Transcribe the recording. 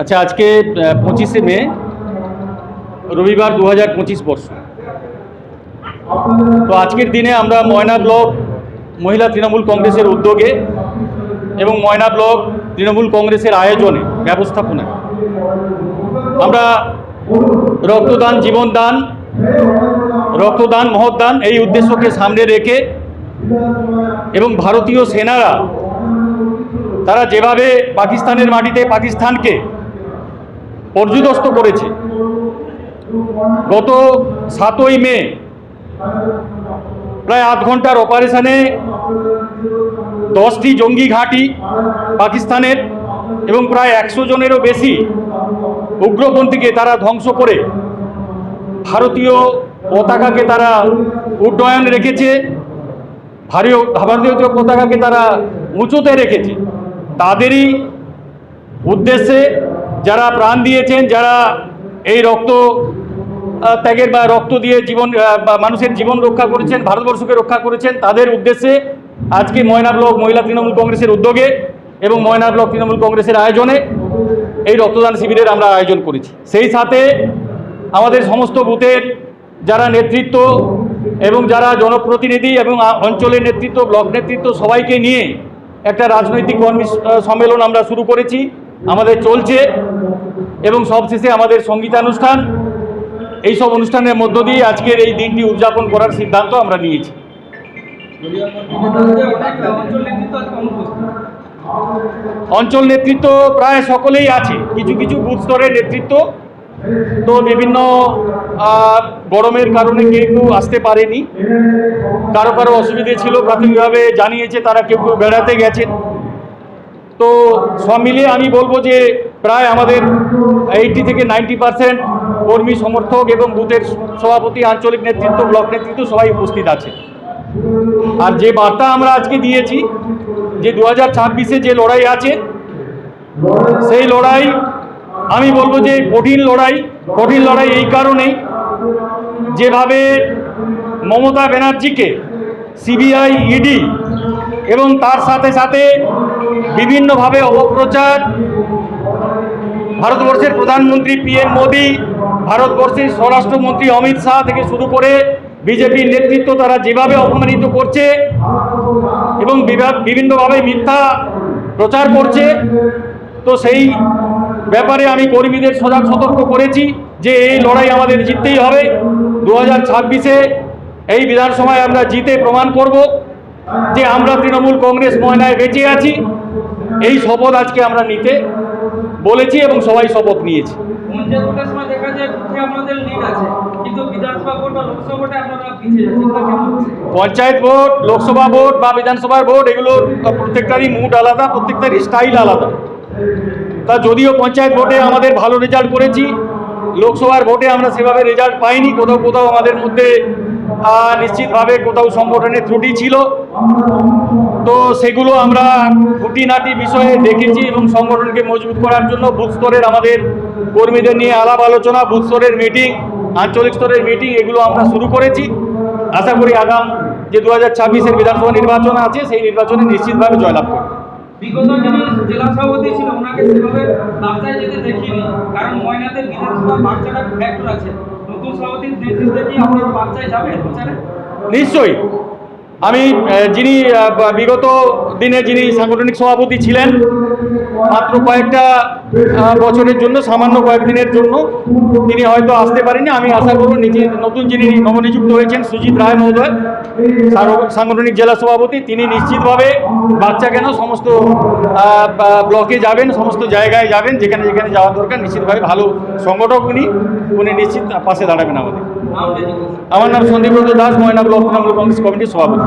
আচ্ছা আজকে পঁচিশে মে, রবিবার দু হাজার পঁচিশ বর্ষ। তো আজকের দিনে আমরা ময়না ব্লক মহিলা তৃণমূল কংগ্রেসের উদ্যোগে এবং ময়না ব্লক তৃণমূল কংগ্রেসের আয়োজনে ব্যবস্থাপনায় আমরা রক্তদান, জীবনদান, রক্তদান মহদান এই উদ্দেশ্যকে সামনে রেখে এবং ভারতীয় সেনারা তারা যেভাবে পাকিস্তানের মাটিতে পাকিস্তানকে পর্যুদস্ত করেছে, গত সাতই মে প্রায় আধ ঘণ্টার অপারেশনে দশটি জঙ্গি ঘাঁটি পাকিস্তানের এবং প্রায় একশো জনেরও বেশি উগ্রপন্থীকে তারা ধ্বংস করে ভারতীয় পতাকাকে তারা উড্ডয়ন রেখেছে ভারতীয় ভারতীয় পতাকাকে তারা উঁচুতে রেখেছে। তাদেরই উদ্দেশ্যে যারা প্রাণ দিয়েছেন, যারা এই রক্ত ত্যাগের বা রক্ত দিয়ে জীবন বা মানুষের জীবন রক্ষা করেছেন, ভারতবর্ষকে রক্ষা করেছেন, তাদের উদ্দেশ্যে আজকে ময়না ব্লক মহিলা তৃণমূল কংগ্রেসের উদ্যোগে এবং ময়না ব্লক তৃণমূল কংগ্রেসের আয়োজনে এই রক্তদান শিবিরের আমরা আয়োজন করেছি। সেই সাথে আমাদের সমস্ত বুথের যারা নেতৃত্ব এবং যারা জনপ্রতিনিধি এবং অঞ্চলের নেতৃত্ব, ব্লক নেতৃত্ব সবাইকে নিয়ে একটা রাজনৈতিক কর্মী সম্মেলন আমরা শুরু করেছি। আমাদের চলছে এবং সবশেষে আমাদের সঙ্গীতানুষ্ঠান। এই সব অনুষ্ঠানের মধ্য দিয়ে আজকের এই দিনটি উদযাপন করার সিদ্ধান্ত আমরা নিয়েছি। অঞ্চল নেতৃত্ব প্রায় সকলেই আছে। কিছু কিছু বুথ স্তরের নেতৃত্ব। তো বিভিন্ন গরমের কারণে কেউ কেউ আসতে পারেনি। কারও কারও অসুবিধে ছিল, প্রাথমিকভাবে জানিয়েছে তারা কেউ কেউ বেড়াতে গেছেন। তো সব মিলিয়ে আমি বলব যে প্রায় আমাদের এইটি থেকে নাইনটি পার্সেন্ট কর্মী, সমর্থক এবং বুথের সভাপতি, আঞ্চলিক নেতৃত্ব, ব্লক নেতৃত্ব সবাই উপস্থিত আছে। আর যে বার্তা আমরা আজকে দিয়েছি, যে দু হাজার ছাব্বিশে যে লড়াই আছে, সেই লড়াই আমি বলব যে কঠিন লড়াই কঠিন লড়াই এই কারণেই যেভাবে মমতা ব্যানার্জিকে সিবিআই ইডি এবং তার সাথে সাথে বিভিন্নভাবে অপপ্রচার, ভারতবর্ষের প্রধানমন্ত্রী পিএম মোদি, ভারতবর্ষের স্বরাষ্ট্রমন্ত্রী অমিত শাহ থেকে শুরু করে বিজেপির নেতৃত্ব তারা যেভাবে অপমানিত করছে এবং বিভিন্নভাবে মিথ্যা প্রচার করছে, তো সেই ব্যাপারে আমি কর্মীদের সজাগ সতর্ক করেছি যে এই লড়াই আমাদের জিততেই হবে। দু হাজার ছাব্বিশে এই বিধানসভায় আমরা জিতে প্রমাণ করব যে আমরা তৃণমূল কংগ্রেস ময়নায় বেঁচে আছি। এই শপথ আজকে আমরা নিতে বলেছি এবং সবাই শপথ নিয়েছি। পঞ্চায়েত ভোট লোকসভা ভোট বা বিধানসভার ভোট এগুলো প্রত্যেকটারই মুড আলাদা প্রত্যেকটারই স্টাইল আলাদা। তা যদিও পঞ্চায়েত ভোটে আমাদের ভালো রেজাল্ট করেছি লোকসভার ভোটে আমরা সেভাবে রেজাল্ট পাইনি। কোথাও কোথাও আমাদের মধ্যে নিশ্চিতভাবে কোথাও সংগঠনের ত্রুটি ছিল। তো সেগুলো আমরা খুঁটিনাটি বিষয়ে দেখেছি এবং সংগঠনকে মজবুত করার জন্য বুথ স্তরের আমাদের কর্মীদের নিয়ে আলাপ আলোচনা, বুথ স্তরের মিটিং আঞ্চলিক স্তরের মিটিং এগুলো আমরা শুরু করেছি। আশা করি আগাম যে দু হাজার বিধানসভা নির্বাচন আছে, সেই নির্বাচনে নিশ্চিতভাবে জয়লাভ করবে। বিগত যিনি জেলা সভাপতি ছিল ওনাকে সেভাবে রাস্তায় যেতে দেখিনি। কারণ ময়নাতে বিধানসভা বাচ্চাটা ফ্যাক্টর আছে। নতুন সভাপতির নেতৃত্বে কি আপনারা বাচ্চায় যাবেন প্রচারে? নিশ্চয়ই। আমি যিনি বিগত দিনে যিনি সাংগঠনিক সভাপতি ছিলেন মাত্র কয়েকটা বছরের জন্য, সামান্য কয়েকদিনের জন্য তিনি হয়তো আসতে পারেনি আমি আশা করব নিজে নতুন যিনি নবনিযুক্ত হয়েছেন, সুজিত রায় মহোদয় সাংগঠনিক জেলা সভাপতি, তিনি নিশ্চিতভাবে বাচ্চা কেন সমস্ত ব্লকে যাবেন, সমস্ত জায়গায় যাবেন, যেখানে যেখানে যাওয়া দরকার, নিশ্চিতভাবে ভালো সংগঠক উনি উনি নিশ্চিত পাশে দাঁড়াবেন আমাদের। আমার নাম সন্দীপব্রত দাস, ময়না ব্লক তৃণমূল কংগ্রেস কমিটির সভাপতি।